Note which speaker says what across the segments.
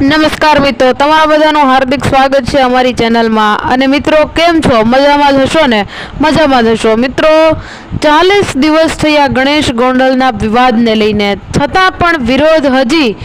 Speaker 1: નમસ્કાર મિત્રો, તમારા બધાનું હાર્દિક સ્વાગત છે અમારી ચેનલમાં. અને મિત્રો, કેમ છો? મજામાં જ હશો ને? મજામાં જ હશો. મિત્રો, ચાલીસ દિવસ થયા ગણેશ ગોંડલના વિવાદને લઈને. છતાં પણ વિરોધ હજી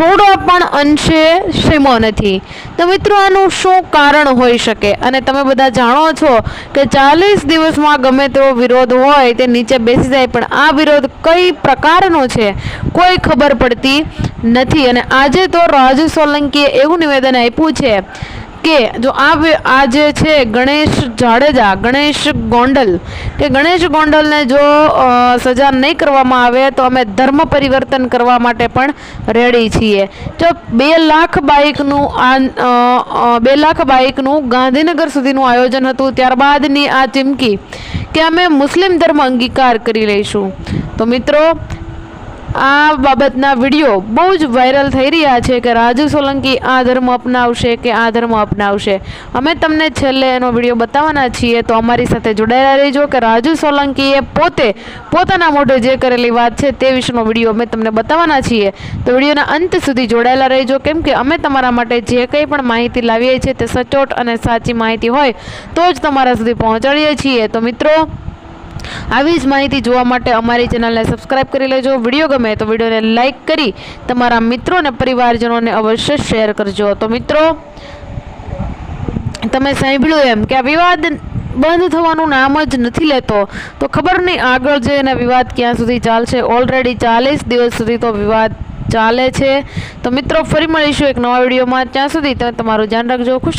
Speaker 1: થોડો પણ અંશે ક્ષીમો નથી. તો મિત્રો, આનું શું કારણ હોઈ શકે? અને તમે બધા જાણો છો કે ચાલીસ દિવસમાં ગમે તેવો વિરોધ હોય તે નીચે બેસી જાય, પણ આ વિરોધ કઈ પ્રકારનો છે? કોઈ ખબર પડતી નથી. અને આજે તો રાજુ સોલંકીએ એવું નિવેદન આપ્યું છે કે જો આ આ જે છે ગણેશ જાડેજા, ગણેશ ગોંડલ, કે ગણેશ ગોંડલને જો સજા નહીં કરવામાં આવે તો અમે ધર્મ પરિવર્તન કરવા માટે પણ રેડી છીએ. જો બે લાખ બાઇકનું આ બે લાખ બાઇકનું ગાંધીનગર સુધીનું આયોજન હતું, ત્યારબાદની આ ચીમકી કે અમે મુસ્લિમ ધર્મ અંગીકાર કરી લઈશું. તો મિત્રો આ બાબતના વીડિયો બહુ જ વાયરલ થઈ રહ્યા છે કે રાજુ સોલંકી આ ધર્મ અપનાવશે કે આ ધર્મ અપનાવશે. અમે તમને છેલ્લે એનો વીડિયો બતાવવાના છીએ, તો અમારી સાથે જોડાયેલા રહેજો કે રાજુ સોલંકીએ પોતે પોતાના મોઢે જે કરેલી વાત છે તે વિશેનો વીડિયો અમે તમને બતાવવાના છીએ. તો વિડીયોના અંત સુધી જોડાયેલા રહેજો, કેમ કે અમે તમારા માટે જે કંઈ પણ માહિતી લાવીએ છીએ તે સચોટ અને સાચી માહિતી હોય તો જ તમારા સુધી પહોંચાડીએ છીએ. તો મિત્રો આવી જ માહિતી જોવા માટે અમારી ચેનલને સબસ્ક્રાઇબ કરી લેજો. વીડિયો ગમે તો વિડીયોને લાઇક કરી તમારા મિત્રો અને પરિવારજનોને અવશ્ય શેર કરજો. તો મિત્રો, તમે સાંભળ્યું એમ કે આ વિવાદ બંધ થવાનું નામ જ નથી લેતો. તો ખબર નહીં આગળ જઈને વિવાદ ક્યાં સુધી ચાલશે? ઓલરેડી ચાલીસ દિવસ સુધી તો વિવાદ ચાલે છે. તો મિત્રો, ફરી મળીશું એક નવા વિડીયોમાં. ત્યાં સુધી તમે તમારું ધ્યાન રાખજો. ખુશ